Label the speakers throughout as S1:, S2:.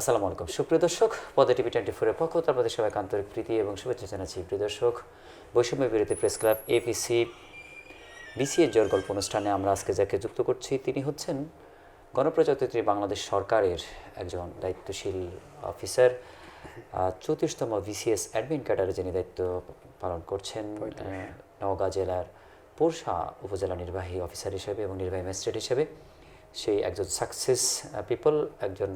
S1: আসসালামু আলাইকুম। সুপ্রিয় দর্শক পদে টিভি টোয়েন্টি ফোরের পক্ষ তার প্রতি সবাইকে আন্তরিক প্রীতি এবং শুভেচ্ছা জানাচ্ছি। প্রিয় দর্শক বৈষম্য বিরোধী প্রেস ক্লাব এপিসি বিসিএ জোর গল্প অনুষ্ঠানে আমরা আজকে যাকে যুক্ত করছি তিনি হচ্ছেন গণপ্রজাতন্ত্রী বাংলাদেশ সরকারের একজন দায়িত্বশীল অফিসার চৌত্রিশতম বিসিএস অ্যাডমিন ক্যাডারে যিনি দায়িত্ব পালন করছেন নওগাঁ জেলার পোরশা উপজেলা নির্বাহী অফিসার হিসেবে এবং নির্বাহী ম্যাজিস্ট্রেট হিসেবে। সেই একজন সাকসেস পিপল একজন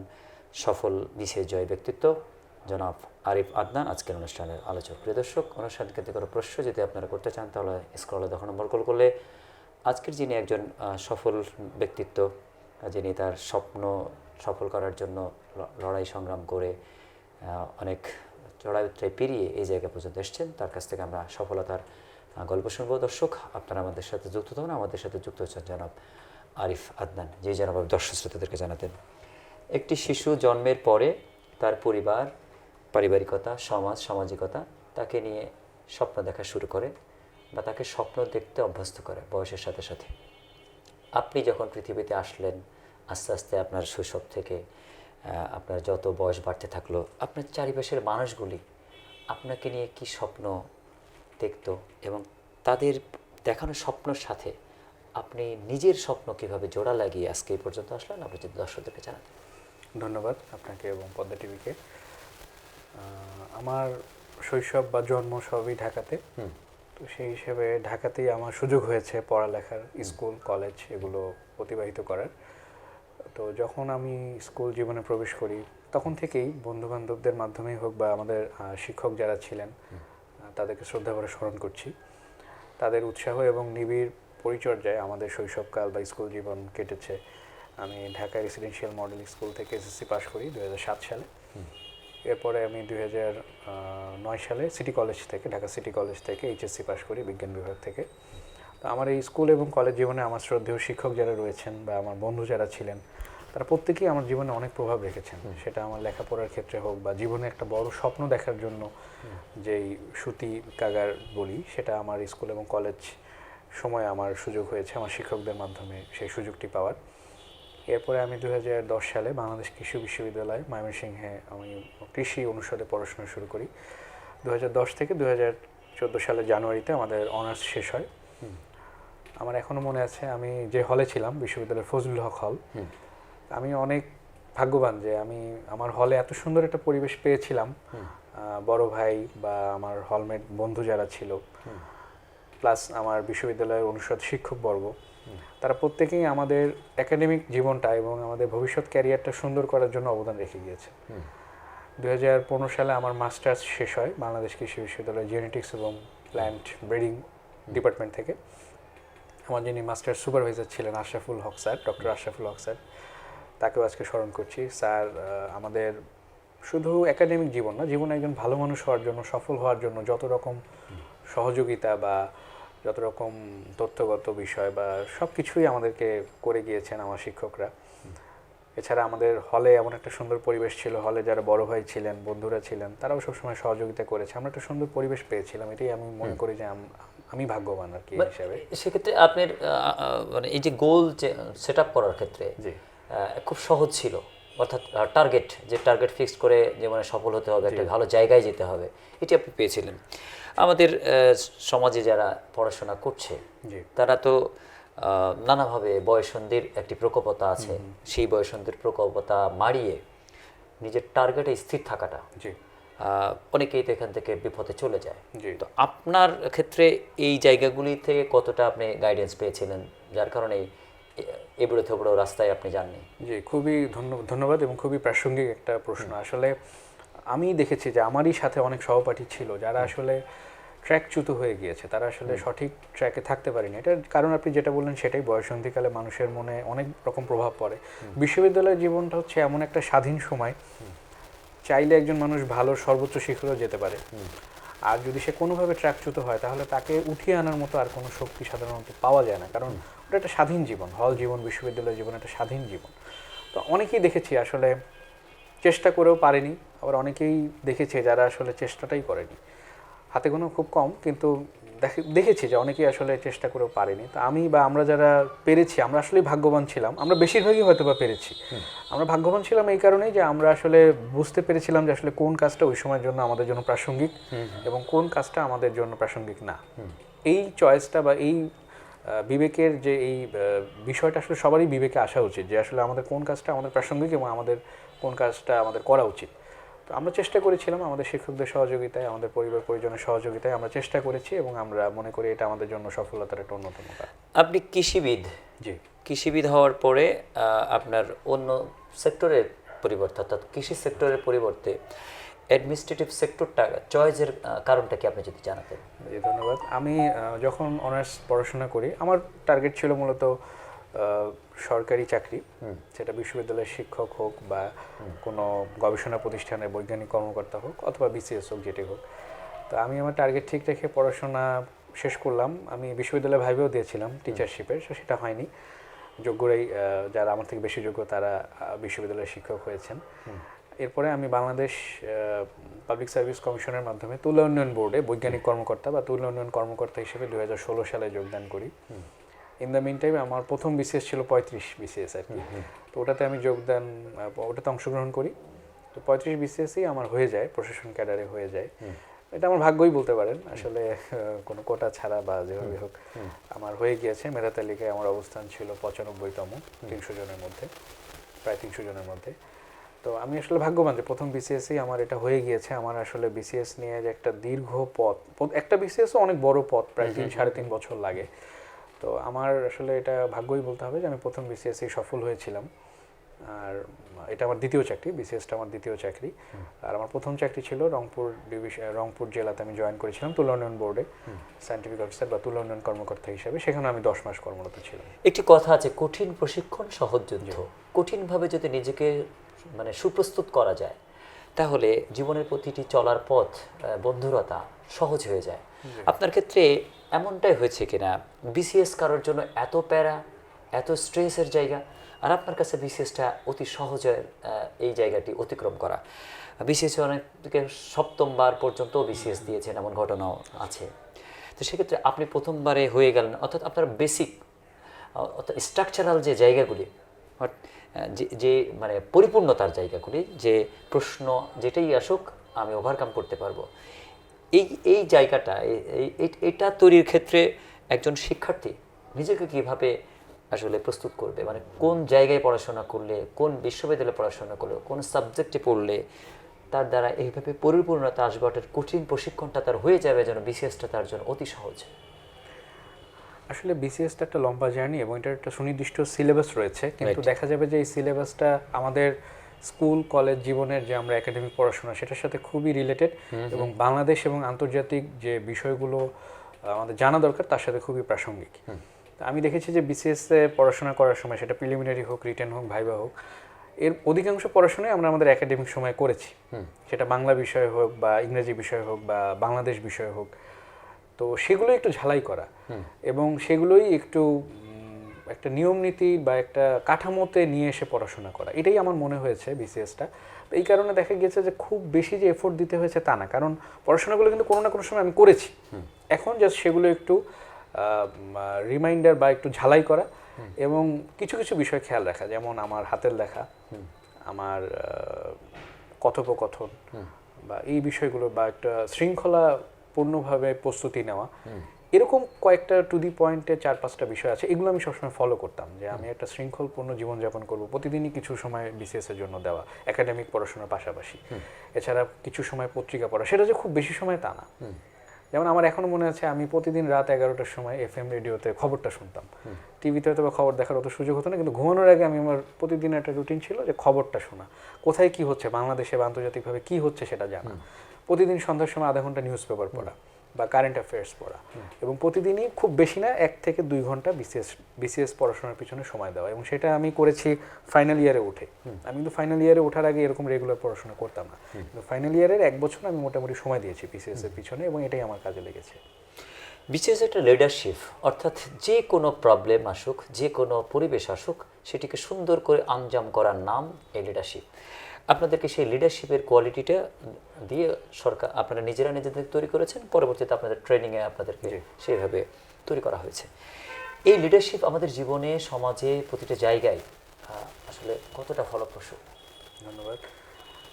S1: সফল বিশেষ জয় ব্যক্তিত্ব, জনাব আরিফ আদনান। আজকের অনুষ্ঠানের আলোচক প্রিয় দর্শক, অনুষ্ঠান কিন্তু কোনো প্রশ্ন যদি আপনারা করতে চান, তাহলে স্ক্রলে দশ নম্বর কল করলে আজকের যিনি একজন সফল ব্যক্তিত্ব, যিনি তার স্বপ্ন সফল করার জন্য লড়াই সংগ্রাম করে অনেক চড়াই উত্তরায় পেরিয়ে এই জায়গা পর্যন্ত এসেছেন, তার কাছ থেকে আমরা সফলতার গল্প শুনব। দর্শক, আপনারা আমাদের সাথে যুক্ত থাকুন। আমাদের সাথে যুক্ত হচ্ছেন জনাব আরিফ আদনান। যে জনাব, দর্শক শ্রোতাদেরকে জানাতেন। একটি শিশু জন্মের পরে তার পরিবার, পারিবারিকতা, সমাজ, সামাজিকতা তাকে নিয়ে স্বপ্ন দেখা শুরু করে বা তাকে স্বপ্ন দেখতে অভ্যস্ত করে বয়সের সাথে সাথে। আপনি যখন পৃথিবীতে আসলেন, আস্তে আস্তে আপনার শৈশব থেকে আপনার যত বয়স বাড়তে থাকল, আপনার চারিপাশের মানুষগুলি আপনাকে নিয়ে কি স্বপ্ন দেখত এবং তাদের দেখানো স্বপ্নের সাথে আপনি নিজের স্বপ্ন কীভাবে জোড়া লাগিয়ে আজকে এই পর্যন্ত আসলেন আপনি যদি দর্শকদেরকে জানাতেন।
S2: ধন্যবাদ আপনাকে এবং পদ্মা টিভিকে। আমার শৈশব বা জন্ম সবই ঢাকাতে। তো সেই হিসেবে ঢাকাতেই আমার সুযোগ হয়েছে পড়ালেখার স্কুল কলেজ এগুলো অতিবাহিত করার। তো যখন আমি স্কুল জীবনে প্রবেশ করি তখন থেকেই বন্ধু বান্ধবদের মাধ্যমেই হোক বা আমাদের শিক্ষক যারা ছিলেন তাদেরকে শ্রদ্ধা করে স্মরণ করছি। তাদের উৎসাহ এবং নিবিড় পরিচর্যায় আমাদের শৈশবকাল বা স্কুল জীবন কেটেছে। আমি ঢাকা রেসিডেন্সিয়াল মডেল স্কুল থেকে এসএসসি পাশ করি দু হাজার সাত সালে। এরপরে আমি দুই নয় সালে সিটি কলেজ থেকে ঢাকা সিটি কলেজ থেকে এইচএসসি পাশ করি বিজ্ঞান বিভাগ থেকে। তো আমার এই স্কুল এবং কলেজ জীবনে আমার শ্রদ্ধেয় শিক্ষক যারা রয়েছেন বা আমার বন্ধু যারা ছিলেন তারা প্রত্যেকেই আমার জীবনে অনেক প্রভাব রেখেছেন। সেটা আমার লেখাপড়ার ক্ষেত্রে হোক বা জীবনে একটা বড় স্বপ্ন দেখার জন্য যেই সুতি কাগার বলি সেটা আমার স্কুল এবং কলেজ সময় আমার সুযোগ হয়েছে আমার শিক্ষকদের মাধ্যমে সেই সুযোগটি পাওয়ার। এরপরে আমি দু হাজার দশ সালে বাংলাদেশ কৃষি বিশ্ববিদ্যালয় ময়মনসিংহে আমি কৃষি অনুষদে পড়াশোনা শুরু করি। দু হাজার দশ থেকে দু হাজার চোদ্দ সালে জানুয়ারিতে আমাদের অনার্স শেষ হয়। আমার এখনও মনে আছে আমি যে হলে ছিলাম বিশ্ববিদ্যালয়ের ফজলুল হক হল আমি অনেক ভাগ্যবান যে আমি আমার হলে এত সুন্দর একটা পরিবেশ পেয়েছিলাম। বড় ভাই বা আমার হলমেট বন্ধু যারা ছিল প্লাস আমার বিশ্ববিদ্যালয়ের অনুষদ শিক্ষকবর্গ তারা প্রত্যেকেই আমাদের একাডেমিক জীবনটা এবং আমাদের ভবিষ্যৎ ক্যারিয়ারটা সুন্দর করার জন্য অবদান রেখে গিয়েছে। দুই হাজার পনেরো সালে আমার মাস্টার্স শেষ হয় বাংলাদেশ কৃষি বিশ্ববিদ্যালয় জেনেটিক্স এবং প্ল্যান্ট ব্রিডিং ডিপার্টমেন্ট থেকে। আমার যিনি মাস্টার সুপারভাইজার ছিলেন Ashraful Haque sir doctor Ashraful Haque sir তাকেও আজকে স্মরণ করছি। স্যার আমাদের শুধু একাডেমিক জীবন না জীবনে একজন ভালো মানুষ হওয়ার জন্য সফল হওয়ার জন্য যত রকম সহযোগিতা বা যত রকম তথ্যগত বিষয় বা সব কিছুই আমাদেরকে করে গিয়েছেন আমার শিক্ষকরা। এছাড়া আমাদের হলে এমন একটা সুন্দর পরিবেশ ছিল হলে যারা বড় ভাই ছিলেন বন্ধুরা ছিলেন তারাও সবসময় সহযোগিতা করেছে। আমরা একটা সুন্দর পরিবেশ পেয়েছিলাম এটাই আমি মনে করি যে আম- ভাগ্যবান আর কি এই হিসাবে।
S1: সেক্ষেত্রে আপনার মানে এই যে গোল যে সেট আপ করার ক্ষেত্রে খুব সহজ ছিল। অর্থাৎ টার্গেট যে টার্গেট ফিক্সড করে জীবনে সফল হতে হবে একটা ভালো জায়গায় যেতে হবে এটি আপনি পেয়েছিলেন। আমাদের সমাজে যারা পড়াশোনা করছে তারা তো নানাভাবে বয়সন্ধির একটি প্রকোপতা আছে। সেই বয়সন্ধির প্রকোপতা মারিয়ে নিজের টার্গেটে স্থির থাকাটা অনেকেই তো এখান থেকে বিপথে চলে যায়। তো আপনার ক্ষেত্রে এই জায়গাগুলি থেকে কতটা আপনি গাইডেন্স পেয়েছিলেন? যার কারণে এবড়ো থেবড়ো রাস্তায় আপনি যাননি?
S2: জি খুবই ধন্য- ধন্যবাদ এবং খুবই প্রাসঙ্গিক একটা প্রশ্ন। আসলে আমি দেখেছি যে আমারই সাথে অনেক সহপাঠী ছিল যারা আসলে ট্র্যাকচ্যুত হয়ে গিয়েছে। তারা আসলে সঠিক ট্র্যাকে থাকতে পারেনি। এটার কারণ আপনি যেটা বললেন সেটাই। বয়সন্ধিকালে মানুষের মনে অনেক রকম প্রভাব পড়ে। বিশ্ববিদ্যালয়ের জীবনটা হচ্ছে এমন একটা স্বাধীন সময়। চাইলে একজন মানুষ ভালো সর্বোচ্চ শিখরেও যেতে পারে। আর যদি সে কোনোভাবে ট্র্যাকচ্যুত হয়, তাহলে তাকে উঠিয়ে আনার মতো আর কোনো শক্তি সাধারণত পাওয়া যায় না। কারণ ওটা একটা স্বাধীন জীবন। হল জীবন বিশ্ববিদ্যালয় জীবন একটা স্বাধীন জীবন। তো অনেকেই দেখেছি আসলে চেষ্টা করেও পারেনি। আবার অনেকেই দেখেছে যারা আসলে চেষ্টাটাই করেনি। হাতে কোনো খুব কম, কিন্তু দেখেছি যে অনেকেই আসলে চেষ্টা করেও পারেনি। তো আমি বা আমরা যারা পেরেছি আমরা আসলে ভাগ্যবান ছিলাম। আমরা বেশিরভাগই হয়তো বা পেরেছি। আমরা ভাগ্যবান ছিলাম এই কারণেই যে আমরা আসলে বুঝতে পেরেছিলাম যে আসলে কোন কাজটা ওই সময়ের জন্য আমাদের জন্য প্রাসঙ্গিক এবং কোন কাজটা আমাদের জন্য প্রাসঙ্গিক না। এই চয়েসটা বা এই বিবেকের যে এই বিষয়টা আসলে সবারই বিবেকে আসা উচিত যে আসলে আমাদের কোন কাজটা আমাদের প্রাসঙ্গিক এবং আমাদের কোন কাজটা আমাদের করা উচিত। আমরা চেষ্টা করেছিলাম আমাদের শিক্ষকদের সহযোগিতায় আমাদের পরিবার পরিজনের সহযোগিতায় আমরা চেষ্টা করেছি এবং আমরা মনে করি এটা আমাদের জন্য সফলতার একটা অন্যতম
S1: আপনি কৃষিবিদ।
S2: জি।
S1: কৃষিবিদ হওয়ার পরে আপনার অন্য সেক্টরের পরিবর্তে অর্থাৎ কৃষি সেক্টরের পরিবর্তে অ্যাডমিনিস্ট্রেটিভ সেক্টরটা চয়েসের কারণটা কি আপনি যদি জানাতেন?
S2: ধন্যবাদ। আমি যখন অনার্স পড়াশোনা করি আমার টার্গেট ছিল মূলত সরকারি চাকরি সেটা বিশ্ববিদ্যালয়ের শিক্ষক হোক বা কোনো গবেষণা প্রতিষ্ঠানের বৈজ্ঞানিক কর্মকর্তা হোক অথবা বিসিএস হোক যেটি হোক। তো আমি আমার টার্গেট ঠিক রেখে পড়াশোনা শেষ করলাম। আমি বিশ্ববিদ্যালয়ে ভাইবেও দিয়েছিলাম টিচারশিপের সেটা হয়নি। যোগ্যরাই যারা আমার থেকে বেশি যোগ্য তারা বিশ্ববিদ্যালয়ের শিক্ষক হয়েছেন। এরপরে আমি বাংলাদেশ পাবলিক সার্ভিস কমিশনের মাধ্যমে তুলা উন্নয়ন বোর্ডে বৈজ্ঞানিক কর্মকর্তা বা তুলা উন্নয়ন কর্মকর্তা হিসেবে দু হাজার ষোলো সালে যোগদান করি। ইন দ্য মিন টাইম আমার প্রথম বিসিএস ছিল পঁয়ত্রিশ বিসিএস আর কি। তো ওটাতে আমি যোগদান ওটাতে অংশগ্রহণ করি। তো পঁয়ত্রিশ বিসিএসই আমার হয়ে যায় প্রশাসন ক্যাডারে হয়ে যায়। এটা আমার ভাগ্যই বলতে পারেন আসলে কোনো কোটা ছাড়া বা যেভাবে হোক আমার হয়ে গিয়েছে। মেধা তালিকায় আমার অবস্থান ছিল পঁচানব্বইতম তিনশো জনের মধ্যে প্রায় তিনশো জনের মধ্যে। তো আমি আসলে ভাগ্যবান যে প্রথম বিসিএসই আমার এটা হয়ে গিয়েছে। আমার আসলে বিসিএস নিয়ে যে একটা দীর্ঘ পথ একটা বিসিএসও অনেক বড় পথ প্রায় তিন সাড়ে তিন বছর লাগে। তো আমার আসলে এটা ভাগ্যই বলতে হবে যে আমি প্রথম বিসিএসই সফল হয়েছিলাম। আর এটা আমার দ্বিতীয় চাকরি বিসিএসটা আমার দ্বিতীয় চাকরি। আর আমার প্রথম চাকরি ছিল রংপুর ডিভিশন রংপুর জেলাতে আমি জয়েন করেছিলাম তুলা উন্নয়ন বোর্ডে সায়েন্টিফিক অফিসার বা তুলা উন্নয়ন কর্মকর্তা হিসেবে। সেখানে আমি দশ মাস কর্মরত ছিলাম।
S1: একটি কথা আছে কঠিন প্রশিক্ষণ সহজ যুদ্ধ। কঠিনভাবে যদি নিজেকে মানে সুপ্রস্তুত করা যায় তাহলে জীবনের প্রতিটি চলার পথ বন্ধুরতা সহজ হয়ে যায়। আপনার ক্ষেত্রে এমনটাই হয়েছে কিনা? বিসিএস কারোর জন্য এত প্যারা, এত স্ট্রেসের জায়গা, আর আপনার কাছে বিসিএসটা অতি সহজে এই জায়গাটি অতিক্রম করা। বিসিএস অনেকে সপ্তমবার পর্যন্ত বিসিএস দিয়েছেন এমন ঘটনাও আছে। তো সেক্ষেত্রে আপনি প্রথমবারে হয়ে গেলেন, অর্থাৎ আপনার বেসিক অর্থাৎ স্ট্রাকচারাল যে জায়গাগুলি যে যে মানে পরিপূর্ণতার জায়গাগুলি, যে প্রশ্ন যেটাই আসুক, আমি ওভারকাম করতে পারব। এই এই জায়গাটা এটা তৈরির ক্ষেত্রে একজন শিক্ষার্থী নিজেকে কীভাবে আসলে প্রস্তুত করবে? মানে কোন জায়গায় পড়াশোনা করলে কোন বিশ্ববিদ্যালয়ে পড়াশোনা করলে কোন সাবজেক্টে পড়লে তার দ্বারা এইভাবে পরিপূর্ণতা আসবে অর্থাৎ কঠিন প্রশিক্ষণটা তার হয়ে যাবে যেন বিসিএসটা তার জন্য অতি সহজ?
S2: আসলে বিসিএসটা একটা লম্বা জার্নি এবং এটার একটা সুনির্দিষ্ট সিলেবাস রয়েছে কিন্তু দেখা যাবে যে এই সিলেবাসটা আমাদের স্কুল কলেজ জীবনের যে আমরা একাডেমিক পড়াশোনা সেটার সাথে খুবই রিলেটেড এবং বাংলাদেশ এবং আন্তর্জাতিক যে বিষয়গুলো আমাদের জানা দরকার তার সাথে খুবই প্রাসঙ্গিক। আমি দেখেছি যে বিসিএস এ পড়াশোনা করার সময় সেটা প্রিলিমিনারি হোক রিটার্ন হোক ভাইবা হোক এর অধিকাংশ পড়াশোনাই আমরা আমাদের একাডেমিক সময় করেছি। সেটা বাংলা বিষয় হোক বা ইংরেজি বিষয় হোক বা বাংলাদেশ বিষয় হোক তো সেগুলো একটু ঝালাই করা। এবং সেগুলোই একটু একটা নিয়ম নীতি বা একটা কাঠামোতে নিয়ে এসে পড়াশোনা করা। এটাই আমার মনে হয়েছে বিসিএসটা এই কারণে দেখা গিয়েছে যে খুব বেশি যে এফোর্ট দিতে হয়েছে তা না। কারণ পড়াশোনাগুলো কিন্তু কোনো না কোনো সময় আমি করেছি। এখন জাস্ট সেগুলো একটু রিমাইন্ডার বা একটু ঝালাই করা এবং কিছু কিছু বিষয় খেয়াল রাখা। যেমন আমার হাতের লেখা আমার কথোপকথন বা এই বিষয়গুলো বা একটা শৃঙ্খলা পূর্ণভাবে প্রস্তুতি নেওয়া। এরকম কয়েকটা টু দি পয়েন্টে চার পাঁচটা বিষয় আছে এগুলো আমি সবসময় ফলো করতাম যে আমি একটা শৃঙ্খলপূর্ণ জীবনযাপন করব প্রতিদিনই কিছু সময় বিসিএস এর জন্য দেওয়া একাডেমিক পড়াশোনার পাশাপাশি। এছাড়া কিছু সময় পত্রিকা পড়া সেটা যে খুব বেশি সময় তা না। যেমন আমার এখনও মনে আছে আমি প্রতিদিন রাত এগারোটার সময় এফ এম রেডিওতে খবরটা শুনতাম। টিভিতে হয়তো বা খবর দেখার অত সুযোগ হতো না কিন্তু ঘুমানোর আগে আমি আমার প্রতিদিন একটা রুটিন ছিল যে খবরটা শোনা। কোথায় কি হচ্ছে বাংলাদেশে বা আন্তর্জাতিকভাবে কি হচ্ছে সেটা জানা। প্রতিদিন সন্ধ্যার সময় আধা ঘণ্টা নিউজ পেপার পড়া। বা কারেন্ট অ্যাফেয়ার্স পড়া। এবং প্রতিদিনই খুব বেশি না এক থেকে দুই ঘণ্টা বিসিএস বিসিএস পড়াশোনার পিছনে সময় দেওয়া। এবং সেটা আমি করেছি ফাইনাল ইয়ারে উঠে। আমি কিন্তু ফাইনাল ইয়ারে ওঠার আগে এরকম রেগুলার পড়াশোনা করতাম না। কিন্তু ফাইনাল ইয়ারের এক বছর আমি মোটামুটি সময় দিয়েছি বিসিএস এর পিছনে এবং এটাই আমার কাজে লেগেছে।
S1: বিসিএস একটা লিডারশিপ অর্থাৎ যে কোনো প্রবলেম আসুক যে কোনো পরিবেশ আসুক সেটিকে সুন্দর করে আঞ্জাম করার নাম এই লিডারশিপ আপনাদেরকে সেই লিডারশিপের কোয়ালিটিটা দিয়ে সরকার আপনারা নিজেরা নিজেদের তৈরি করেছেন পরবর্তীতে আপনাদের ট্রেনিংয়ে আপনাদেরকে সেইভাবে তৈরি করা হয়েছে। এই লিডারশিপ আমাদের জীবনে সমাজে প্রতিটা জায়গায় আসলে কতটা ফলপ্রসূ?
S2: ধন্যবাদ।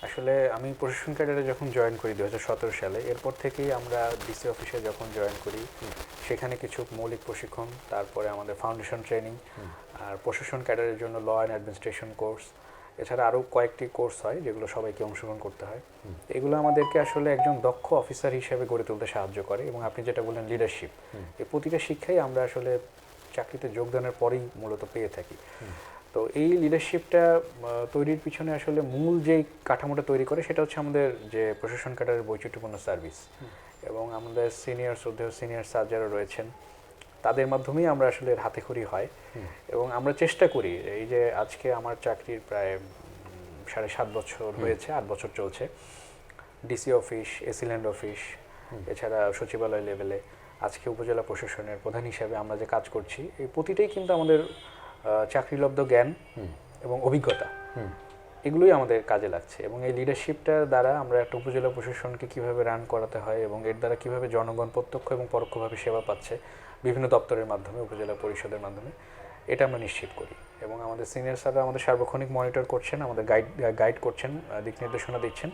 S2: আসলে আমি প্রশাসন ক্যাডারে যখন জয়েন করি দু হাজার সতেরো সালে এরপর থেকেই আমরা ডিসি অফিসে যখন জয়েন করি সেখানে কিছু মৌলিক প্রশিক্ষণ তারপরে আমাদের ফাউন্ডেশন ট্রেনিং আর প্রশাসন ক্যাডারের জন্য ল অ্যান্ড অ্যাডমিনিস্ট্রেশন কোর্স এছাড়া আরও কয়েকটি কোর্স হয় যেগুলো সবাইকে অংশগ্রহণ করতে হয়। এগুলো আমাদেরকে আসলে একজন দক্ষ অফিসার হিসেবে গড়ে তুলতে সাহায্য করে এবং আপনি যেটা বললেন লিডারশিপ এই প্রতিটা শিক্ষাই আমরা আসলে চাকরিতে যোগদানের পরেই মূলত পেয়ে থাকি। তো এই লিডারশিপটা তৈরির পিছনে আসলে মূল যেই কাঠামোটা তৈরি করে সেটা হচ্ছে আমাদের যে প্রশাসন ক্যাডারের বৈচিত্র্যপূর্ণ সার্ভিস এবং আমাদের সিনিয়র শ্রদ্ধেয় সিনিয়র যারা রয়েছেন তাদের মাধ্যমেই আমরা আসলে এর হাতেখড়ি হয়। এবং আমরা চেষ্টা করি এই যে আজকে আমার চাকরির প্রায় সাড়ে সাত বছর হয়েছে আট বছর চলছে। ডিসি অফিস এসিল্যান্ড অফিস এছাড়া সচিবালয় লেভেলে আজকে উপজেলা প্রশাসনের প্রধান হিসাবে আমরা যে কাজ করছি এই প্রতিটাই কিন্তু আমাদের চাকরিলব্ধ জ্ঞান এবং অভিজ্ঞতা। এগুলোই আমাদের কাজে লাগছে এবং এই লিডারশিপটার দ্বারা আমরা একটা উপজেলা প্রশাসনকে কীভাবে রান করাতে হয় এবং এর দ্বারা কীভাবে জনগণ প্রত্যক্ষ এবং পরোক্ষভাবে সেবা পাচ্ছে বিভিন্ন দপ্তরের মাধ্যমে, উপজেলা পরিষদের মাধ্যমে। এটা আমরা নিশ্চিত করি। এবং আমাদের সিনিয়র স্যাররা আমাদের সার্বক্ষণিক মনিটর করছেন, আমাদের গাইড গাইড করছেন দিক নির্দেশনা দিচ্ছেন।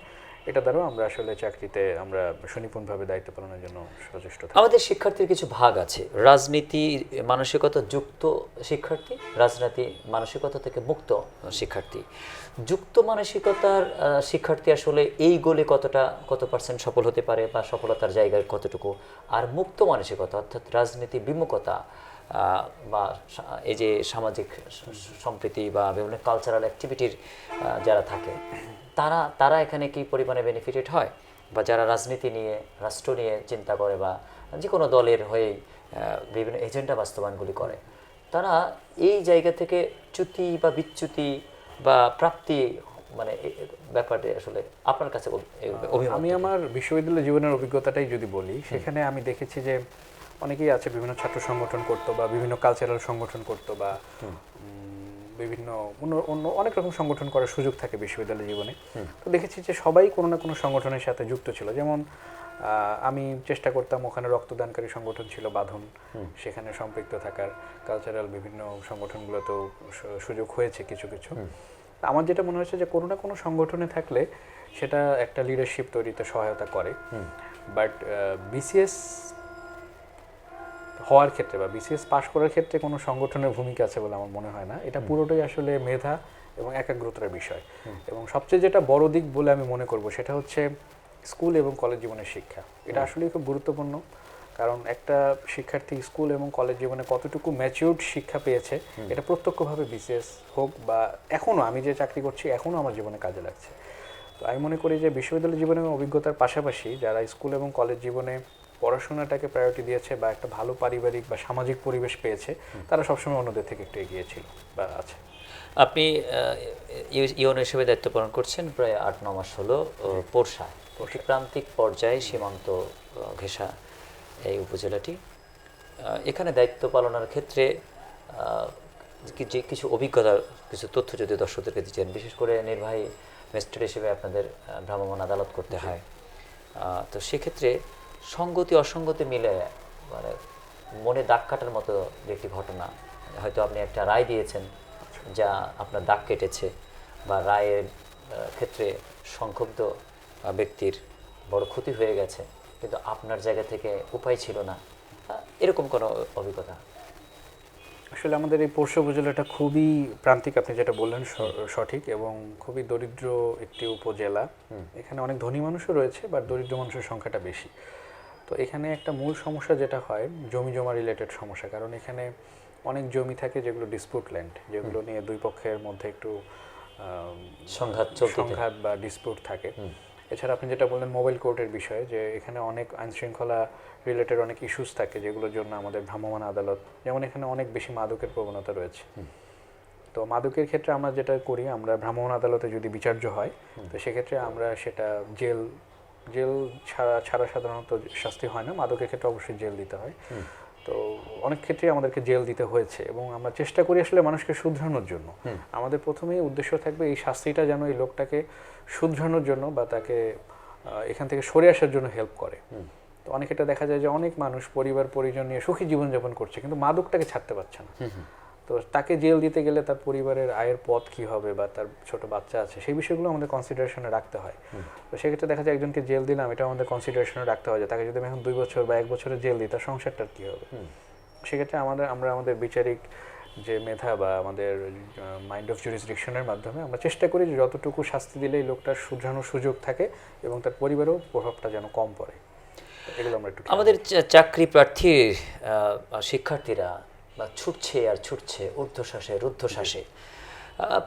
S2: এটা দ্বারাও আমরা আসলে চাকরিতে আমরা সুনিপুণভাবে দায়িত্ব পালনের জন্য সচেষ্ট
S1: আমাদের শিক্ষার্থীর কিছু ভাগ আছে। রাজনীতি মানসিকতা যুক্ত শিক্ষার্থী, রাজনীতি মানসিকতা থেকে মুক্ত শিক্ষার্থী। যুক্ত মানসিকতার শিক্ষার্থী আসলে এই গোলে কতটা, কত পার্সেন্ট সফল হতে পারে বা সফলতার জায়গায় কতটুকু? আর মুক্ত মানসিকতা, অর্থাৎ রাজনীতি বিমুখতা বা এই যে সামাজিক সম্প্রীতি বা বিভিন্ন কালচারাল অ্যাক্টিভিটির যারা থাকে। তারা তারা এখানে কি পরিমাণে বেনিফিটেড হয়? বা যারা রাজনীতি নিয়ে রাষ্ট্র নিয়ে চিন্তা করে বা যে কোনো দলের হয়ে বিভিন্ন এজেন্ডা বাস্তবায়নগুলি করে তারা এই জায়গা থেকে চ্যুতি বা বিচ্যুতি বা প্রাপ্তি মানে এ- আসলে আপনার কাছে
S2: আমি আমার বিশ্ববিদ্যালয় জীবনের অভিজ্ঞতাটাই যদি বলি সেখানে আমি দেখেছি যে অনেকেই আছে বিভিন্ন ছাত্র সংগঠন করতো বা বিভিন্ন কালচারাল সংগঠন করতো বা বিভিন্ন অন্য অন্য অনেক রকম সংগঠন করার সুযোগ থাকে বিশ্ববিদ্যালয় জীবনে। তো দেখেছি যে সবাই কোনো না কোনো সংগঠনের সাথে যুক্ত ছিল। যেমন আমি চেষ্টা করতাম ওখানে রক্তদানকারী সংগঠন ছিল বাঁধন। সেখানে সম্পৃক্ত থাকার কালচারাল বিভিন্ন সংগঠনগুলোতেও সুযোগ হয়েছে কিছু কিছু। আমার যেটা মনে হয়েছে যে কোনো না কোনো সংগঠনে থাকলে সেটা একটা লিডারশিপ তৈরিতে সহায়তা করে। বাট বিসিএস হওয়ার ক্ষেত্রে বা বিসিএস পাশ করার ক্ষেত্রে কোনো সংগঠনের ভূমিকা আছে বলে আমার মনে হয় না। এটা পুরোটাই আসলে মেধা এবং একাগ্রতার বিষয়। এবং সবচেয়ে যেটা বড় দিক বলে আমি মনে করব সেটা হচ্ছে স্কুল এবং কলেজ জীবনের শিক্ষা। এটা আসলেই খুব গুরুত্বপূর্ণ। কারণ একটা শিক্ষার্থী স্কুল এবং কলেজ জীবনে কতটুকু ম্যাচিউর্ড শিক্ষা পেয়েছে এটা প্রত্যক্ষভাবে বিসিএস হোক বা এখনও আমি যে চাকরি করছি এখনও আমার জীবনে কাজে লাগছে। তো আমি মনে করি যে বিশ্ববিদ্যালয় জীবনের অভিজ্ঞতার পাশাপাশি যারা স্কুল এবং কলেজ জীবনে পড়াশোনাটাকে প্রায়োরিটি দিয়েছে বা একটা ভালো পারিবারিক বা সামাজিক পরিবেশ পেয়েছে তারা সবসময় অন্যদের থেকে একটু এগিয়ে ছিল বা আছে।
S1: আপনি ইউন হিসেবে দায়িত্ব পালন করছেন প্রায় আট ন মাস হলো আহ, পোরশায়। প্রান্তিক পর্যায়ে সীমান্ত ঘেঁষা এই উপজেলাটি। এখানে দায়িত্ব পালনের ক্ষেত্রে যে কিছু অভিজ্ঞতার কিছু তথ্য যদি দর্শকদেরকে দিচ্ছেন বিশেষ করে নির্বাহী ম্যাজিস্ট্রেট হিসেবে আপনাদের ভ্রাম্যমাণ আদালত করতে হয়। তো সেক্ষেত্রে সঙ্গতি অসঙ্গতি মিলে মানে মনে দাগ কাটার মতো একটি ঘটনা হয়তো আপনি একটা রায় দিয়েছেন যা আপনার দাগ কেটেছে বা রায়ের ক্ষেত্রে সংক্ষুব্ধ ব্যক্তির বড় ক্ষতি হয়ে গেছে কিন্তু আপনার জায়গা থেকে উপায় ছিল না এরকম কোনো অভিজ্ঞতা?
S2: আসলে আমাদের এই পৌষ উপজেলাটা খুবই প্রান্তিক আপনি যেটা বললেন সঠিক এবং খুবই দরিদ্র একটি উপজেলা। এখানে অনেক ধনী মানুষও রয়েছে বাট দরিদ্র মানুষের সংখ্যাটা বেশি। তো এখানে একটা মূল সমস্যা যেটা হয় জমি জমা রিলেটেড সমস্যা কারণ এখানে অনেক জমি থাকে যেগুলো ডিসপুট ল্যান্ড যেগুলো নিয়ে দুই পক্ষের মধ্যে একটু
S1: সংঘাত
S2: সংঘাত বা ডিসপুট থাকে। এছাড়া আপনি যেটা বললেন মোবাইল কোর্টের বিষয়ে যে এখানে অনেক আইন শৃঙ্খলা রিলেটেড অনেক ইস্যুস থাকে যেগুলোর জন্য আমাদের ভ্রাম্যমাণ আদালত যেমন এখানে অনেক বেশি মাদকের প্রবণতা রয়েছে। তো মাদকের ক্ষেত্রে আমরা যেটা করি আমরা ভ্রাম্যমাণ আদালতে যদি বিচার্য হয় তো সেক্ষেত্রে আমরা সেটা জেল জেল ছাড়া ছাড়া সাধারণত শাস্তি হয় না। মাদকের ক্ষেত্রে অবশ্যই জেল দিতে হয়। তো অনেক ক্ষেত্রে আমাদেরকে জেল দিতে হয়েছে এবং আমরা চেষ্টা করি আসলে মানুষকে শুধরানোর জন্য। আমাদের প্রথমেই উদ্দেশ্য থাকবে এই শাস্তিটা যেন এই লোকটাকে শুধরানোর জন্য বা তাকে এখান থেকে সরে আসার জন্য হেল্প করে। তো অনেক এটা দেখা যায় যে অনেক মানুষ পরিবার পরিজন নিয়ে সুখী জীবনযাপন করছে কিন্তু মাদকটাকে ছাড়তে পারছে না। তো তাকে জেল দিতে গেলে তার পরিবারের আয়ের পথ কি হবে বা তার ছোট বাচ্চা আছে সেই বিষয়গুলো আমাদের কনসিডারেশনে রাখতে হয়। তো সেক্ষেত্রে দেখা যায় একজনকে জেল দিলাম এটা আমাদের কনসিডারেশনে রাখতে হয় যে তাকে যদি আমি এখন দুই বছর বা এক বছরের জেল দিই তার সংসারটার কি হবে? সেক্ষেত্রে আমাদের আমরা আমাদের বিচারিক যে মেধা বা আমাদের মাইন্ড অফ জুরিসডিকশনের মাধ্যমে আমরা চেষ্টা করি যে যতটুকু শাস্তি দিলে লোকটার শুধরানোর সুযোগ থাকে এবং তার পরিবারেও প্রভাবটা যেন কম পড়ে। এগুলো আমরা একটু
S1: আমাদের চাকরি প্রার্থীর আহ, শিক্ষার্থীরা বা ছুটছে আর ছুটছে ঊর্ধ্বশ্বাসে রুদ্ধশ্বাসে।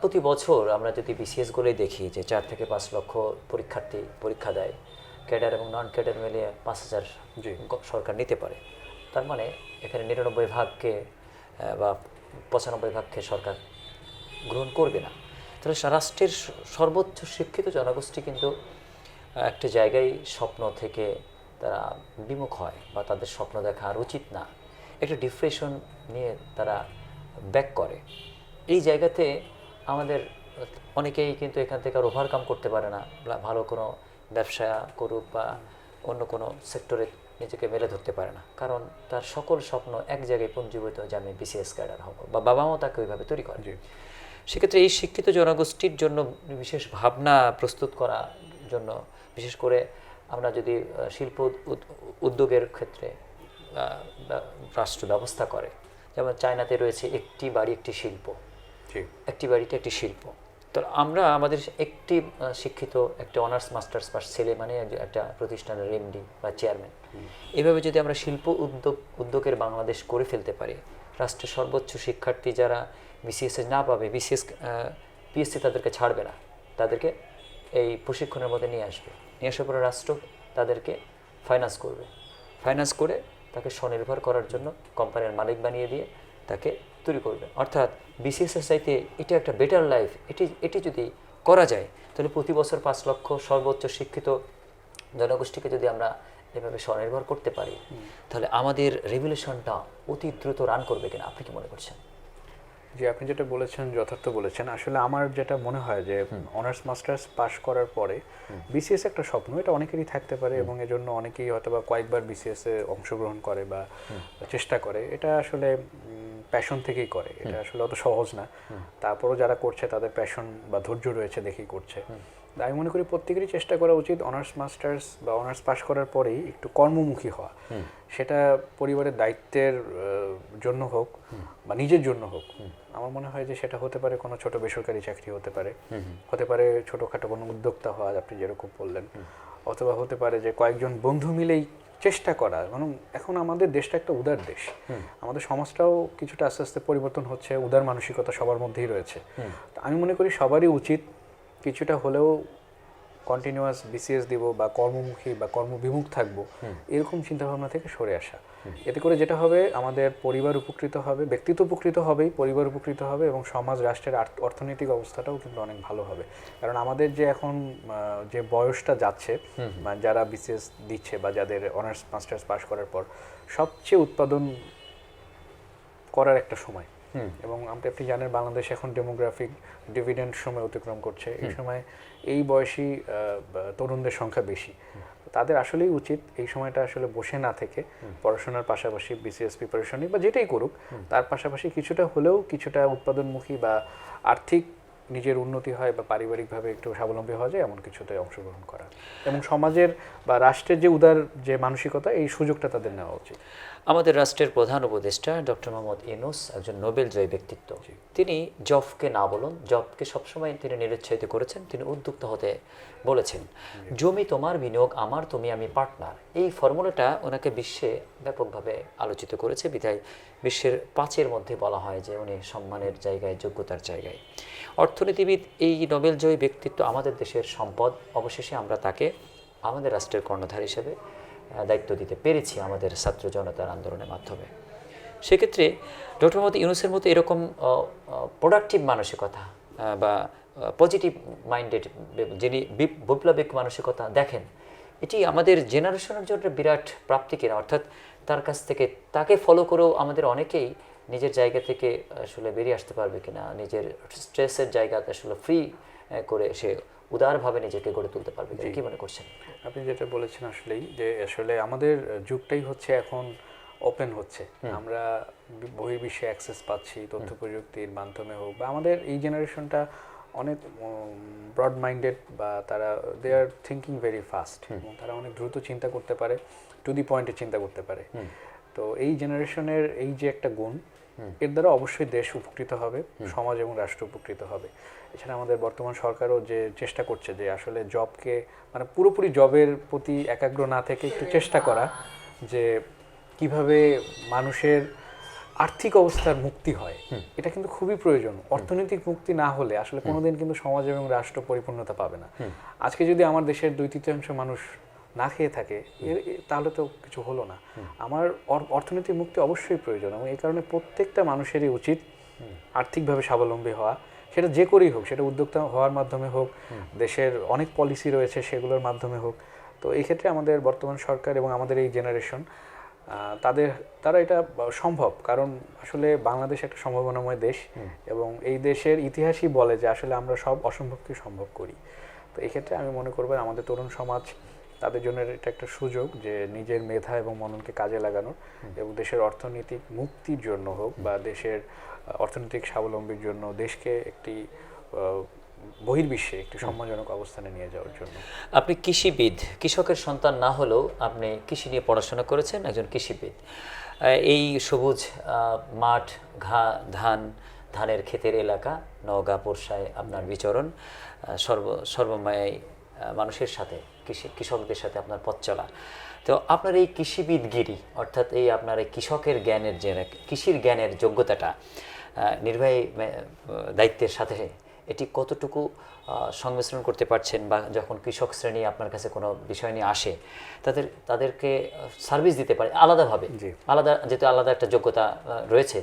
S1: প্রতি বছর আমরা যদি বিসিএস গুলোই দেখি যে চার থেকে পাঁচ লক্ষ পরীক্ষার্থী পরীক্ষা দেয় ক্যাডার এবং নন ক্যাডার মিলিয়ে পাঁচ হাজার সরকার নিতে পারে। তার মানে এখানে নিরানব্বই ভাগকে বা পঁচানব্বই ভাগকে সরকার গ্রহণ করবে না। তাহলে রাষ্ট্রের সর্বোচ্চ শিক্ষিত জনগোষ্ঠী কিন্তু একটা জায়গায় স্বপ্ন থেকে তারা বিমুখ হয় বা তাদের স্বপ্ন দেখা আর উচিত না। একটা ডিপ্রেশন নিয়ে তারা ব্যাক করে। এই জায়গাতে আমাদের অনেকেই কিন্তু এখান থেকে আর ওভারকাম করতে পারে না। বা- ভালো কোনো ব্যবসা করুক বা অন্য কোনো সেক্টরে নিজেকে মেলে ধরতে পারে না। কারণ তার সকল স্বপ্ন এক জায়গায় পুঞ্জীভূত যে আমি বিসিএস ক্যাডার হব বা বাবা মাও তাকে ওইভাবে তৈরি করে। সেক্ষেত্রে এই শিক্ষিত জনগোষ্ঠীর জন্য বিশেষ ভাবনা প্রস্তুত করার জন্য বিশেষ করে আমরা যদি শিল্প উদ- উদ- উদ্যোগের ক্ষেত্রে রাষ্ট্র ব্যবস্থা করে। যেমন চায়নাতে রয়েছে একটি বাড়ি একটি শিল্প। একটি বাড়িতে একটি শিল্প। তো আমরা আমাদের একটি শিক্ষিত একটা অনার্স মাস্টার্স পাস ছেলে মানে একটা প্রতিষ্ঠানের এমডি বা চেয়ারম্যান এভাবে যদি আমরা শিল্প উদ্যোগ উদ্যোগের বাংলাদেশ করে ফেলতে পারি রাষ্ট্রের সর্বোচ্চ শিক্ষার্থী যারা বিসিএস না পাবে বিসিএস পিএসসি তাদেরকে ছাড়বে না। তাদেরকে এই প্রশিক্ষণের মধ্যে নিয়ে আসবে। নিয়ে আসার পরে রাষ্ট্র তাদেরকে ফাইন্যান্স করবে। ফাইন্যান্স করে তাকে স্বনির্ভর করার জন্য কোম্পানির মালিক বানিয়ে দিয়ে তাকে তৈরি করবে। অর্থাৎ বিসিএসের চাইতে এটা একটা বেটার লাইফ এটি এটি যদি করা যায় তাহলে প্রতি বছর পাঁচ লক্ষ সর্বোচ্চ শিক্ষিত জনগোষ্ঠীকে যদি আমরা এভাবে স্বনির্ভর করতে পারি তাহলে আমাদের রেভলিউশনটা অতি দ্রুত রান করবে কিনা আপনি কি মনে করছেন?
S2: জি আপনি যেটা বলেছেন যথার্থ বলেছেন আসলে আমার যেটা মনে হয় যে অনার্স মাস্টার্স পাশ করার পরে বিসিএস একটা স্বপ্ন এটা অনেকেরই থাকতে পারে এবং এর জন্য অনেকেই হয়তো বা কয়েকবার বিসিএস এ অংশগ্রহণ করে বা চেষ্টা করে। এটা আসলে প্যাশন থেকেই করে। এটা আসলে অত সহজ না। তারপরও যারা করছে তাদের প্যাশন বা ধৈর্য রয়েছে দেখেই করছে। তা আমি মনে করি প্রত্যেকেরই চেষ্টা করা উচিত অনার্স মাস্টার্স বা অনার্স পাশ করার পরেই একটু কর্মমুখী হওয়া। সেটা পরিবারের দায়িত্বের জন্য হোক বা নিজের জন্য হোক। আমার মনে হয় যে সেটা হতে পারে কোনো ছোট বেসরকারি চাকরি হতে পারে। হতে পারে ছোটোখাটো কোনো উদ্যোক্তা হওয়া আপনি যেরকম বললেন। অথবা হতে পারে যে কয়েকজন বন্ধু মিলেই চেষ্টা করা। মানে এখন আমাদের দেশটা একটা উদার দেশ। আমাদের সমাজটাও কিছুটা আস্তে আস্তে পরিবর্তন হচ্ছে উদার মানসিকতা সবার মধ্যেই রয়েছে। আমি মনে করি সবারই উচিত কিছুটা হলেও কন্টিনিউয়াস বিসিএস দিব বা কর্মমুখী বা কর্মবিমুখ থাকব এরকম চিন্তাভাবনা থেকে সরে আসা। এতে করে যেটা হবে আমাদের পরিবার উপকৃত হবে ব্যক্তিত্ব উপকৃত হবেই পরিবার উপকৃত হবে এবং সমাজ রাষ্ট্রের অর্থনৈতিক অবস্থাটাও কিন্তু অনেক ভালো হবে। কারণ আমাদের যে এখন যে বয়সটা যাচ্ছে যারা বিসিএস দিচ্ছে বা যাদের অনার্স মাস্টার্স পাস করার পর সবচেয়ে উৎপাদন করার একটা সময়। এবং আপনি আপনি জানেন বাংলাদেশ এখন ডেমোগ্রাফিক ডিভিডেন্ড সময় অতিক্রম করছে। এই সময় এই বয়সী তরুণদের সংখ্যা বেশি। তাদের আসলেই উচিত এই সময়টা আসলে বসে না থেকে পড়াশোনার পাশাপাশি বিসিএস প্রিপারেশন বা যেটাই করুক তার পাশাপাশি কিছুটা হলেও কিছুটা উৎপাদনমুখী বা আর্থিক নিজের উন্নতি হয় বা পারিবারিকভাবে একটু স্বাবলম্বী হওয়া যায় এমন কিছুতে অংশগ্রহণ করা। এবং সমাজের বা রাষ্ট্রের যে উদার যে মানসিকতা এই সুযোগটা তাদের নেওয়া উচিত।
S1: আমাদের রাষ্ট্রের প্রধান উপদেষ্টা ডক্টর মোহাম্মদ ইউনুস একজন নোবেল জয়ী ব্যক্তিত্ব। তিনি জবকে না বলুন জবকে সবসময় তিনি নিরুৎসাহিত করেছেন তিনি উদ্যুক্ত হতে বলেছেন জমি তোমার বিনিয়োগ আমার তুমি আমি পার্টনার। এই ফর্মুলাটা ওনাকে বিশ্বে ব্যাপকভাবে আলোচিত করেছে। বিধায় বিশ্বের পাঁচের মধ্যে বলা হয় যে উনি সম্মানের জায়গায় যোগ্যতার জায়গায়। অর্থনীতিবিদ এই নোবেল জয়ী ব্যক্তিত্ব আমাদের দেশের সম্পদ। অবশেষে আমরা তাকে আমাদের রাষ্ট্রের কর্ণধার হিসেবে দায়িত্ব দিতে পেরেছি আমাদের ছাত্র জনতার আন্দোলনের মাধ্যমে। সেক্ষেত্রে ডক্টর মোহাম্মদ ইউনুসের মতো এরকম প্রোডাক্টিভ মানসিকতা বা পজিটিভ মাইন্ডেড যিনি বিপ- বৈপ্লবিক মানসিকতা দেখেন, এটি আমাদের জেনারেশনের জন্য বিরাট প্রাপ্তি কিনা? অর্থাৎ তার কাছ থেকে তাকে ফলো করেও আমাদের অনেকেই নিজের জায়গা থেকে আসলে বেরিয়ে আসতে পারবে কিনা? নিজের স্ট্রেসের জায়গাতে আসলে ফ্রি করে সে উদারভাবে নিজেকে গড়ে তুলতে পারবে। কি মনে করছেন?
S2: আপনি যেটা বলেছেন আসলেই যে আসলে আমাদের যুগটাই হচ্ছে এখন ওপেন হচ্ছে। আমরা বহির্বিশ্বে অ্যাক্সেস পাচ্ছি তথ্য প্রযুক্তির মাধ্যমে হোক বা আমাদের এই জেনারেশনটা অনেক ব্রড মাইন্ডেড বা তারা they are thinking very fast এবং তারা অনেক দ্রুত চিন্তা করতে পারে টু দি পয়েন্টে চিন্তা করতে পারে। তো এই জেনারেশনের এই যে একটা গুণ এর দ্বারা অবশ্যই দেশ উপকৃত হবে সমাজ এবং রাষ্ট্র উপকৃত হবে। এছাড়া আমাদের বর্তমান সরকারও যে চেষ্টা করছে যে আসলে জবকে মানে পুরোপুরি জবের প্রতি একাগ্র না থেকে একটু চেষ্টা করা যে কীভাবে মানুষের আর্থিক অবস্থার মুক্তি হয় এটা কিন্তু খুবই প্রয়োজন। অর্থনৈতিক মুক্তি না হলে আসলে কোনোদিন কিন্তু সমাজ এবং রাষ্ট্র পরিপূর্ণতা পাবে না। আজকে যদি আমার দেশের দুই তৃতীয়াংশ মানুষ না খেয়ে থাকে এ- তাহলে তো কিছু হলো না। আমার অর- অর্থনৈতিক মুক্তি অবশ্যই প্রয়োজন এবং এই কারণে প্রত্যেকটা মানুষেরই উচিত আর্থিকভাবে স্বাবলম্বী হওয়া। সেটা যে করেই হোক সেটা উদ্যোক্তা হওয়ার মাধ্যমে হোক দেশের অনেক পলিসি রয়েছে সেগুলোর মাধ্যমে হোক। তো এই ক্ষেত্রে আমাদের বর্তমান সরকার এবং আমাদের এই জেনারেশন তাদের তারা এটা সম্ভব। কারণ আসলে বাংলাদেশ একটা সম্ভাবনাময় দেশ এবং এই দেশের ইতিহাসই বলে যে আসলে আমরা সব অসম্ভবকে সম্ভব করি। তো এই ক্ষেত্রে আমি মনে করব আমাদের তরুণ সমাজ তাদের জন্য এটা একটা সুযোগ যে নিজের মেধা এবং মননকে কাজে লাগানোর এবং দেশের অর্থনৈতিক মুক্তির জন্য হোক বা দেশের অর্থনৈতিক স্বাবলম্বীর জন্য দেশকে একটি বহির্বিশ্বে একটি সম্মানজনক অবস্থানে নিয়ে যাওয়ার জন্য।
S1: আপনি কৃষিবিদ কৃষকের সন্তান না হলেও আপনি কৃষি নিয়ে পড়াশোনা করেছেন একজন কৃষিবিদ। এই সবুজ মাঠ ঘা ধান ধানের ক্ষেতের এলাকা নওগাঁ পোরশায় আপনার বিচরণ সর্ব সর্বময় মানুষের সাথে। কৃষি কৃষকদের সাথে আপনার পথ চলা তো আপনার এই কৃষিবিদগিরি অর্থাৎ এই আপনার এই কৃষকের জ্ঞানের যে কৃষির জ্ঞানের যোগ্যতাটা নির্বাহী দায়িত্বের সাথে এটি কতটুকু সংমিশ্রণ করতে পারছেন বা যখন কৃষক শ্রেণি আপনার কাছে কোনো বিষয় নিয়ে আসে তাদের তাদেরকে সার্ভিস দিতে পারে আলাদাভাবে। আলাদা যেহেতু আলাদা একটা যোগ্যতা রয়েছে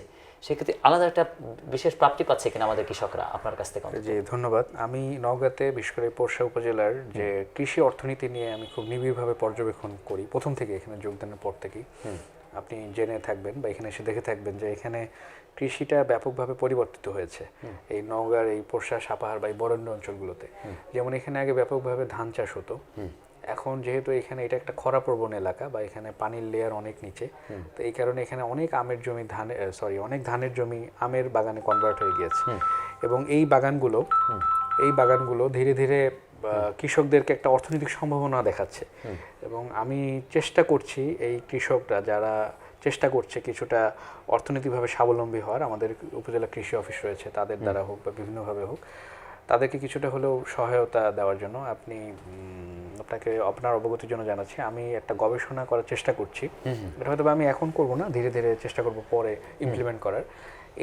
S1: সেক্ষেত্রে আলাদা একটা বিশেষ প্রাপ্তি পাচ্ছে কিনা আমাদের কৃষকরা আপনার কাছ থেকে
S2: জি ধন্যবাদ। আমি নওগাঁতে বিশেষ করে পোরশা উপজেলার যে কৃষি অর্থনীতি নিয়ে আমি খুব নিবিড়ভাবে পর্যবেক্ষণ করি প্রথম থেকে এখানে যোগদানের পর থেকেই। আপনি জেনে থাকবেন বা এখানে এসে দেখে থাকবেন যে এখানে কৃষিটা ব্যাপকভাবে পরিবর্তিত হয়েছে। এই নওগাঁর এই পোরশা সাপাহার বা এই বরেণ্য অঞ্চলগুলোতে। যেমন এখানে আগে ব্যাপকভাবে ধান চাষ হতো। এখন যেহেতু এখানে এটা একটা খরাপ্রবণ এলাকা বা এখানে পানির লেয়ার অনেক নিচে তো এই কারণে এখানে অনেক আমের জমি ধান সরি অনেক ধানের জমি আমের বাগানে কনভার্ট হয়ে গিয়েছে। এবং এই বাগানগুলো এই বাগানগুলো ধীরে ধীরে কৃষকদেরকে একটা অর্থনৈতিক সম্ভাবনা দেখাচ্ছে। এবং আমি চেষ্টা করছি এই কৃষকরা যারা চেষ্টা করছে কিছুটা অর্থনৈতিকভাবে স্বাবলম্বী হওয়ার আমাদের উপজেলা কৃষি অফিস রয়েছে তাদের দ্বারা হোক বা বিভিন্নভাবে হোক তাদেরকে কিছুটা হলেও সহায়তা দেওয়ার জন্য আপনি আপনাকে আপনার অবগতির জন্য জানাচ্ছি। আমি একটা গবেষণা করার চেষ্টা করছি। এটা হয়তো আমি এখন করব না ধীরে ধীরে চেষ্টা করব পরে ইমপ্লিমেন্ট করার।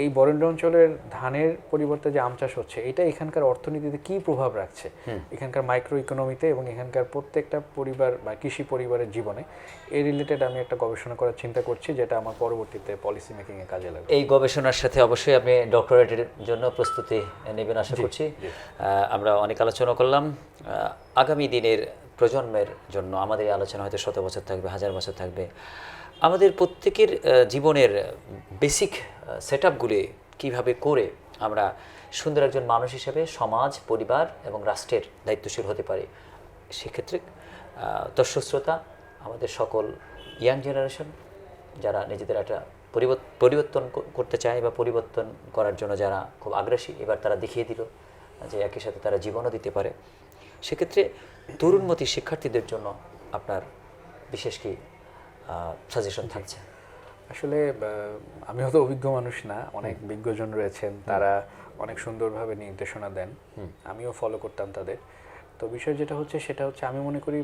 S2: এই বরেন্দ্র অঞ্চলের ধানের পরিবর্তে যে আম চাষ হচ্ছে এটা এখানকার অর্থনীতিতে কি প্রভাব রাখছে? এখানকার মাইক্রো ইকোনমিতে এবং এখানকার প্রত্যেকটা পরিবার বা কৃষি পরিবারের জীবনে এই রিলেটেড আমি একটা গবেষণা করার চিন্তা করছি যেটা আমার পরবর্তীতে পলিসি মেকিং এ কাজে লাগবে।
S1: এই গবেষণার সাথে অবশ্যই আপনি ডক্টরেটের জন্য প্রস্তুতি নেবেন আশা করছি। আমরা অনেক আলোচনা করলাম। আগামী দিনের প্রজন্মের জন্য আমাদের এই আলোচনা হয়তো শত বছর থাকবে, হাজার বছর থাকবে। আমাদের প্রত্যেকের জীবনের বেসিক সেট আপগুলি কীভাবে করে আমরা সুন্দর একজন মানুষ হিসেবে সমাজ, পরিবার এবং রাষ্ট্রের দায়িত্বশীল হতে পারি, সেক্ষেত্রে দর্শক শ্রোতা আমাদের সকল ইয়াং জেনারেশন যারা নিজেদের একটা পরিবর্ত- পরিবর্তন করতে চায় বা পরিবর্তন করার জন্য যারা খুব আগ্রাসী, এবার তারা দেখিয়ে দিল যে একই সাথে তারা জীবনও দিতে পারে। সেক্ষেত্রে তরুণমতি শিক্ষার্থীদের জন্য আপনার বিশেষ কি সাজেশন থাকছে?
S2: আসলে আমি হয়তো অভিজ্ঞ মানুষ না অনেক বিজ্ঞজন রয়েছেন তারা অনেক সুন্দরভাবে নির্দেশনা দেন আমিও ফলো করতাম তাদের। তো বিষয় যেটা হচ্ছে সেটা হচ্ছে আমি মনে করি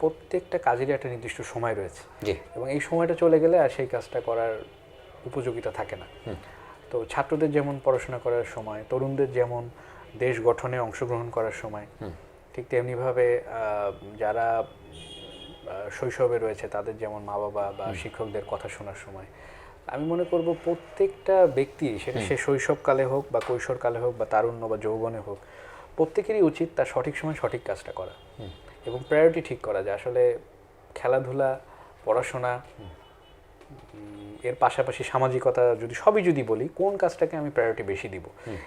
S2: প্রত্যেকটা কাজেরই একটা নির্দিষ্ট সময় রয়েছে। এবং এই সময়টা চলে গেলে আর সেই কাজটা করার উপযোগিতা থাকে না। তো ছাত্রদের যেমন পড়াশোনা করার সময় তরুণদের যেমন দেশ গঠনে অংশগ্রহণ করার সময়। ঠিক তেমনিভাবে যারা শৈশবে রয়েছে তাদের যেমন মা বাবা বা শিক্ষকদের কথা শোনার সময়। আমি মনে করব প্রত্যেকটা ব্যক্তি সেটা সে শৈশবকালে হোক বা কৈশোরকালে হোক বা তারুণ্য বা যৌবনে হোক প্রত্যেকেরই উচিত তার সঠিক সময় সঠিক কাজটা করা। এবং প্রায়োরিটি ঠিক করা যে আসলে খেলাধুলা পড়াশোনা এর পাশাপাশি সামাজিকতা যদি সবই যদি বলি কোন কাজটাকে আমি প্রায়োরিটি বেশি দিব?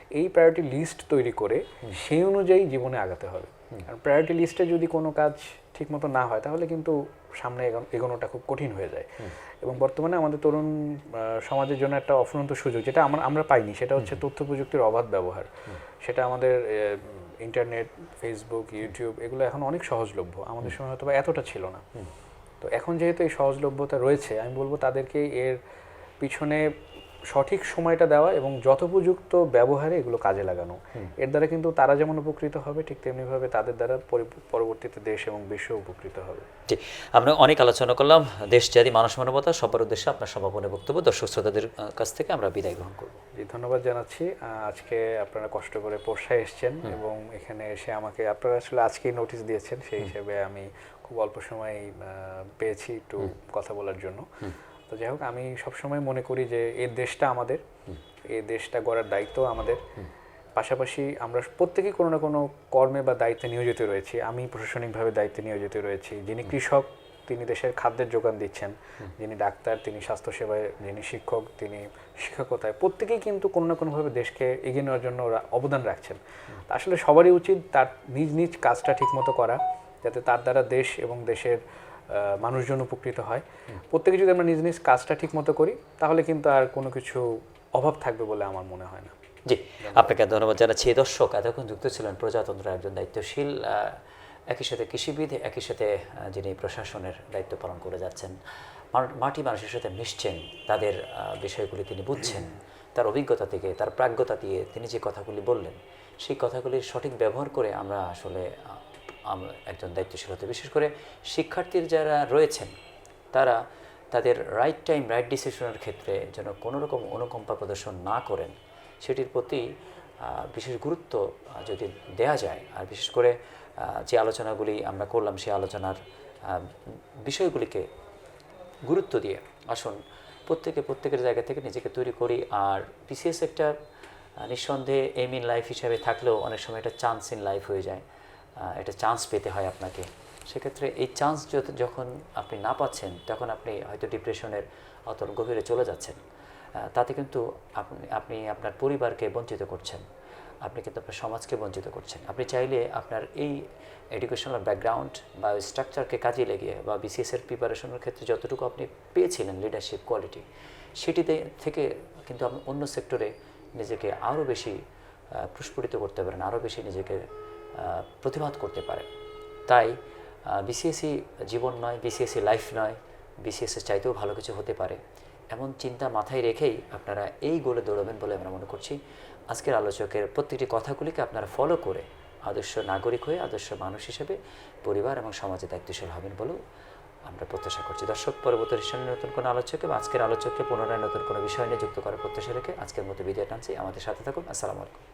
S2: এই প্রায়োরিটি লিস্ট তৈরি করে সেই অনুযায়ী জীবনে আগাতে হবে। কারণ প্রায়োরিটি লিস্টে যদি কোনো কাজ ঠিকমতো না হয় তাহলে কিন্তু সামনে এগোন- এগোনোটা খুব কঠিন হয়ে যায়। এবং বর্তমানে আমাদের তরুণ সমাজের জন্য একটা অফুরন্ত সুযোগ যেটা আমরা আমরা পাইনি সেটা হচ্ছে তথ্য প্রযুক্তির অবাধ ব্যবহার। সেটা আমাদের ইন্টারনেট ফেসবুক ইউটিউব এগুলো এখন অনেক সহজলভ্য। আমাদের সময় হয়তো বা এতটা ছিল না। তো এখন যেহেতু এই সহজলভ্যতা রয়েছে আমি বলব তাদেরকে এর পিছনে সঠিক সময়টা দেওয়া এবং যথোপযুক্ত ব্যবহারে এগুলো কাজে লাগানো। এর দ্বারা কিন্তু তারা যেমন উপকৃত হবে ঠিক তেমনিভাবে তাদের দ্বারা পরবর্তীতে দেশ এবং বিশ্ব উপকৃত হবে।
S1: জি। আমরা অনেক আলোচনা করলাম। দেশ জাতি মানুষ মানবতা সবার উদ্দেশ্যে আপনার সমাপনী বক্তব্য। দর্শক শ্রোতাদের কাছ থেকে আমরা বিদায় গ্রহণ করব।
S2: জি ধন্যবাদ জানাচ্ছি। আজকে আপনারা কষ্ট করে পোর্শায় এসছেন এবং এখানে এসে আমাকে আপনারা আসলে আজকেই নোটিশ দিয়েছেন। সেই হিসেবে আমি খুব অল্প সময় পেয়েছি একটু কথা বলার জন্য। তো যাই হোক আমি সবসময় মনে করি যে এই দেশটা আমাদের এই দেশটা গড়ার দায়িত্ব আমাদের। পাশাপাশি আমরা প্রত্যেকেই কোনো না কোনো কর্মে বা দায়িত্বে নিয়োজিত রয়েছি। আমি প্রশাসনিকভাবে দায়িত্বে নিয়োজিত রয়েছি। যিনি কৃষক তিনি দেশের খাদ্যের যোগান দিচ্ছেন। যিনি ডাক্তার তিনি স্বাস্থ্যসেবায় যিনি শিক্ষক তিনি শিক্ষকতায় প্রত্যেকেই কিন্তু কোনো না কোনোভাবে দেশকে এগিয়ে নেওয়ার জন্য অবদান রাখছেন। আসলে সবারই উচিত তার নিজ নিজ কাজটা ঠিকমতো করা যাতে তার দ্বারা দেশ এবং দেশের মানুষজন উপকৃত হয়। প্রত্যেকে যদি আমরা নিজ নিজ কাজটা ঠিকমতো করি, তাহলে কিন্তু আর কোনো কিছু অভাব থাকবে বলে আমার মনে হয় না।
S1: জি, আপনাকে ধন্যবাদ জানাচ্ছি। দর্শক এতক্ষণ যুক্ত ছিলেন প্রজাতন্ত্রের একজন দায়িত্বশীল একই সাথে কৃষিবিদ, একই সাথে যিনি প্রশাসনের দায়িত্ব পালন করে যাচ্ছেন। মাটি মানুষের সাথে মিশছেন, তাদের বিষয়গুলি তিনি বুঝছেন, তার অভিজ্ঞতা থেকে, তার প্রাজ্ঞতা দিয়ে তিনি যে কথাগুলি বললেন, সেই কথাগুলির সঠিক ব্যবহার করে আমরা আসলে একজন দায়িত্বশীল হতে, বিশেষ করে শিক্ষার্থীর যারা রয়েছেন, তারা তাদের রাইট টাইম রাইট ডিসিশনের ক্ষেত্রে যেন কোনো রকম অনুকম্পা প্রদর্শন না করেন, সেটির প্রতি বিশেষ গুরুত্ব যদি দেয়া যায়, আর বিশেষ করে যে আলোচনাগুলি আমরা করলাম সেই আলোচনার বিষয়গুলিকে গুরুত্ব দিয়ে আসুন, প্রত্যেকে প্রত্যেকের জায়গা থেকে নিজেকে তৈরি করি, আর বিসিএস একটা নিঃসন্দেহে এম ইন লাইফ হিসাবে থাকলেও অনেক সময় এটা চান্স ইন লাইফ হয়ে যায়। এটা চান্স পেতে হয় আপনাকে। সেক্ষেত্রে এই চান্স যখন আপনি না পাচ্ছেন, তখন আপনি হয়তো ডিপ্রেশনের অত গভীরে চলে যাচ্ছেন। তাতে কিন্তু আপনি আপনি আপনার পরিবারকে বঞ্চিত করছেন। আপনি কিন্তু আপনার সমাজকে বঞ্চিত করছেন। আপনি চাইলে আপনার এই এডুকেশনাল ব্যাকগ্রাউন্ড বা স্ট্রাকচারকে কাজে লেগে বা বিসিএস এর প্রিপারেশনের ক্ষেত্রে যতটুকু আপনি পেয়েছিলেন লিডারশিপ কোয়ালিটি সেটিতে থেকে কিন্তু আপনি অন্য সেক্টরে নিজেকে আরও বেশি প্রস্ফুটিত করতে পারেন আরও বেশি নিজেকে প্রতিবাদ করতে পারে। তাই বিসিএসসি জীবন নয় বিসিএসসি লাইফ নয় বিসিএসের চাইতেও ভালো কিছু হতে পারে। এমন চিন্তা মাথায় রেখেই আপনারা এই গোলে দৌড়াবেন বলে আমরা মনে করছি। আজকের আলোচকের প্রত্যেকটি কথাগুলিকে আপনারা ফলো করে আদর্শ নাগরিক হয়ে, আদর্শ মানুষ হিসেবে পরিবার এবং সমাজে দায়িত্বশীল হবেন বলেও আমরা প্রত্যাশা করছি। দর্শক, পরবর্তী সামনে নতুন কোনো আলোচক এবং আজকের আলোচককে পুনরায় নতুন কোনো বিষয় নিয়ে যুক্ত করার প্রত্যাশা রেখে আজকের মতো বিদায় টানছি আমাদের সাথে থাকুন। আসসালামু আলাইকুম।